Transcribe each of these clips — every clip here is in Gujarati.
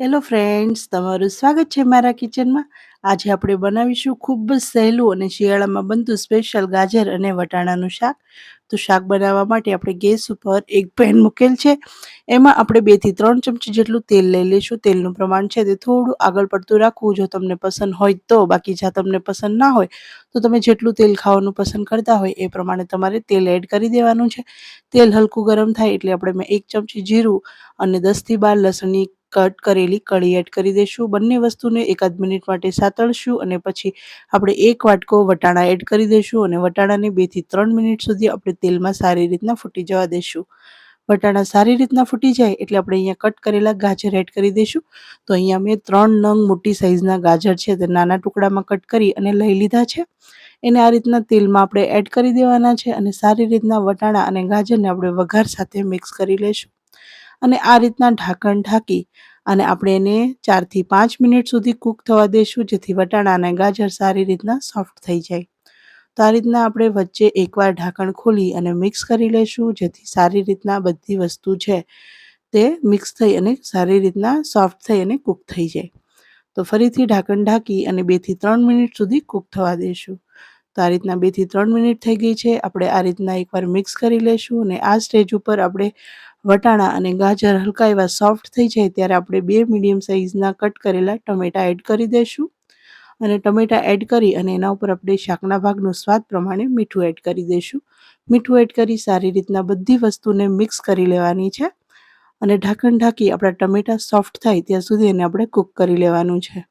હેલો ફ્રેન્ડ્સ તમારું સ્વાગત છે મારા કિચનમાં આજે આપણે બનાવીશું ખૂબ જ સહેલું અને શિયાળામાં બનતું સ્પેશિયલ ગાજર અને વટાણાનું શાક. તો શાક બનાવવા માટે આપણે ગેસ ઉપર એક પેન મૂકેલ છે. એમાં આપણે બેથી ત્રણ ચમચી જેટલું તેલ લઈ લઈશું. તેલનું પ્રમાણ છે તે થોડું આગળ પડતું રાખવું. જો તમને પસંદ હોય તો, બાકી જ્યાં તમને પસંદ ના હોય, તો તમે જેટલું તેલ ખાવાનું પસંદ કરતા હોય એ પ્રમાણે તમારે તેલ એડ કરી દેવાનું છે. તેલ હલકું ગરમ થાય એટલે આપણે મેં એક ચમચી જીરું અને દસથી બાર લસણની કટ કરેલી કળી એડ કરી દઈશું બંને વસ્તુને એકાદ મિનિટ માટે સાતળશું અને પછી આપણે એક વાટકો વટાણા એડ કરી દઈશું અને વટાણાને બેથી ત્રણ મિનિટ સુધી આપણે તેલમાં સારી રીતના ફૂટી જવા દઈશું વટાણા સારી રીતના ફૂટી જાય એટલે આપણે અહીંયા કટ કરેલા ગાજર એડ કરી દઈશું તો અહીંયા મેં ત્રણ નંગ મોટી સાઇઝના ગાજર છે તે નાના ટુકડામાં કટ કરી અને લઈ લીધા છે. એને આ રીતના તેલમાં આપણે એડ કરી દેવાના છે અને સારી રીતના વટાણા અને ગાજરને આપણે વઘાર સાથે મિક્સ કરી લઈશું અને આ રીતના ઢાંકણ ઢાંકી અને આપણે એને ચારથી પાંચ મિનિટ સુધી કૂક થવા દઈશું જેથી વટાણા અને ગાજર સારી રીતના સોફ્ટ થઈ જાય. તો આ રીતના આપણે વચ્ચે એકવાર ઢાંકણ ખોલી અને મિક્સ કરી લઈશું જેથી સારી રીતના બધી વસ્તુ છે તે મિક્સ થઈ અને સારી રીતના સોફ્ટ થઈ અને કૂક થઈ જાય. તો ફરીથી ઢાંકણ ઢાંકી અને બેથી ત્રણ મિનિટ સુધી કૂક થવા દઈશું તો આ રીતના બેથી ત્રણ મિનિટ થઈ ગઈ છે. આપણે આ રીતના એકવાર મિક્સ કરી લઈશું અને આ સ્ટેજ ઉપર આપણે વટાણા અને ગાજર હલકા એવા સોફ્ટ થઈ જાય ત્યારે આપણે બે મીડિયમ સાઇઝના કટ કરેલા ટમેટા એડ કરી દઈશું અને ટમેટા એડ કરી અને એના ઉપર આપણે શાકના ભાગનું સ્વાદ પ્રમાણે મીઠું એડ કરી દઈશું મીઠું એડ કરી સારી રીતના બધી વસ્તુને મિક્સ કરી લેવાની છે અને ઢાંકણ ઢાંકી આપણા ટમેટા સોફ્ટ થાય ત્યાં સુધી એને આપણે કૂક કરી લેવાનું છે.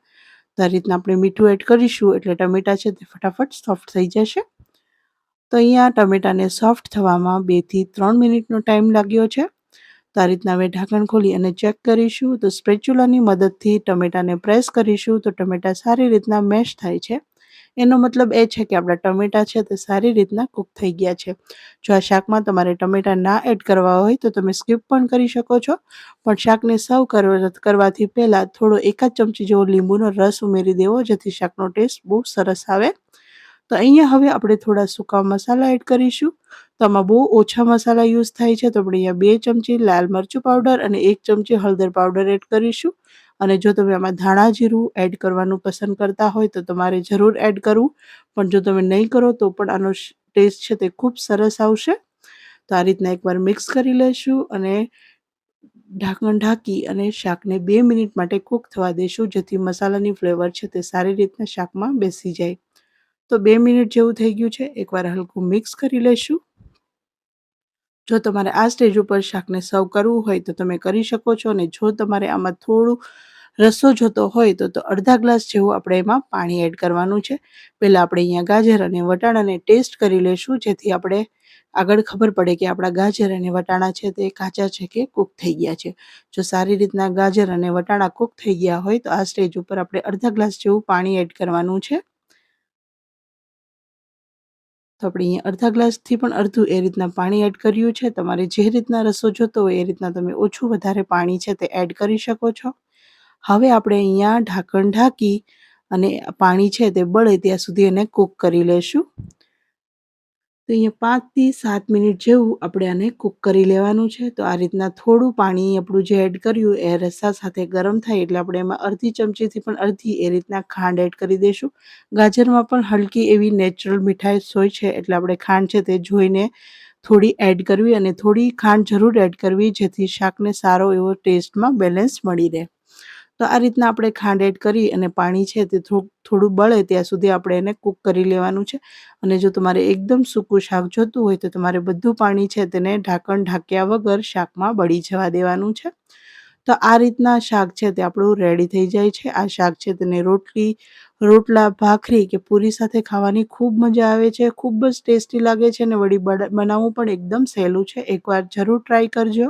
તો આ રીતના આપણે મીઠું એડ કરીશું એટલે ટમેટા છે તે ફટાફટ સોફ્ટ થઈ જશે. તો અહીંયા ટમેટાને સોફ્ટ થવામાં બેથી ત્રણ મિનિટનો ટાઈમ લાગ્યો છે. તો આ રીતના હવે ઢાંકણ ખોલી અને ચેક કરીશું. તો સ્પ્રેચ્યુલાની મદદથી ટમેટાને પ્રેસ કરીશું તો ટમેટા સારી રીતના મેશ થાય છે. એનો મતલબ એ છે કે આપણા ટમેટા છે તે સારી રીતના કૂક થઈ ગયા છે. જો આ શાકમાં તમારે ટમેટા ના એડ કરવા હોય તો તમે સ્કીપ પણ કરી શકો છો. પણ શાકને સર્વ કરવાથી પહેલાં થોડો એકાદ ચમચી જેવો લીંબુનો રસ ઉમેરી દેવો, જેથી શાકનો ટેસ્ટ બહુ સરસ આવે. તો અહીંયા હવે આપણે થોડા સૂકા મસાલા એડ કરીશું. તો આમાં બહુ ઓછા મસાલા યુઝ થાય છે, તો આપણે અહીંયા બે ચમચી લાલ મરચું પાવડર અને એક ચમચી હળદર પાવડર એડ કરીશું. અને જો તમે આમાં ધાણા જીરું એડ કરવાનું પસંદ કરતા હોય તો તમારે જરૂર એડ કરવું. પણ જો તમે નહીં કરો તો પણ આનો ટેસ્ટ છે તે ખૂબ સરસ આવશે. તો આ રીતના એકવાર મિક્સ કરી લેશું અને ઢાંકણ ઢાંકી અને શાકને બે મિનિટ માટે કૂક થવા દઈશું જેથી મસાલાની ફ્લેવર છે તે સારી રીતના શાકમાં બેસી જાય. તો બે મિનિટ જેવું થઈ ગયું છે. એકવાર હલકું મિક્સ કરી લઈશું જો તમારે આ સ્ટેજ ઉપર શાકને સર્વ કરવું હોય તો તમે કરી શકો છો અને જો તમારે આમાં થોડું રસો જોતો હોય તો તો અડધા ગ્લાસ જેવું આપણે એમાં પાણી એડ કરવાનું છે. પહેલાં આપણે અહીંયા ગાજર અને વટાણાને ટેસ્ટ કરી લઈશું જેથી આપણે આગળ ખબર પડે કે આપણા ગાજર અને વટાણા છે તે કાચા છે કે કૂક થઈ ગયા છે. જો સારી રીતના ગાજર અને વટાણા કૂક થઈ ગયા હોય તો આ સ્ટેજ ઉપર આપણે અડધા ગ્લાસ જેવું પાણી એડ કરવાનું છે. તો આપણે અહીંયા અડધા ગ્લાસથી પણ અડધું એ રીતના પાણી એડ કર્યું છે. તમારે જે રીતના રસો જોતો હોય એ રીતના તમે ઓછું વધારે પાણી છે તે એડ કરી શકો છો. હવે આપણે અહીંયા ઢાંકણ ઢાંકી અને પાણી છે તે બળે ત્યાં સુધી એને કૂક કરી લેશું. તો અહીંયા પાંચથી સાત મિનિટ જેવું આપણે આને કૂક કરી લેવાનું છે. તો આ રીતના થોડું પાણી આપણું જે એડ કર્યું એ રસ્સા સાથે ગરમ થાય એટલે આપણે એમાં અડધી ચમચીથી પણ અડધી એ રીતના ખાંડ એડ કરી દઈશું ગાજરમાં પણ હલકી એવી નેચરલ મીઠાઈ હોય છે એટલે આપણે ખાંડ છે તે જોઈને થોડી એડ કરવી અને થોડી ખાંડ જરૂર એડ કરવી જેથી શાકને સારો એવો ટેસ્ટમાં બેલેન્સ મળી રહે. તો આ રીતના આપણે ખાંડ એડ કરી અને પાણી છે તે થોડું બળે ત્યાં સુધી આપણે એને કૂક કરી લેવાનું છે. અને જો તમારે એકદમ સૂકું શાક જોતું હોય તો તમારે બધું પાણી છે તેને ઢાંકણ ઢાંક્યા વગર શાકમાં બળી જવા દેવાનું છે. તો આ રીતના શાક છે તે આપણું રેડી થઈ જાય છે. આ શાક છે તેને રોટલી, રોટલા, ભાખરી કે પૂરી સાથે ખાવાની ખૂબ મજા આવે છે, ખૂબ જ ટેસ્ટી લાગે છે અને વળી બનાવવું પણ એકદમ સહેલું છે. એકવાર જરૂર ટ્રાય કરજો.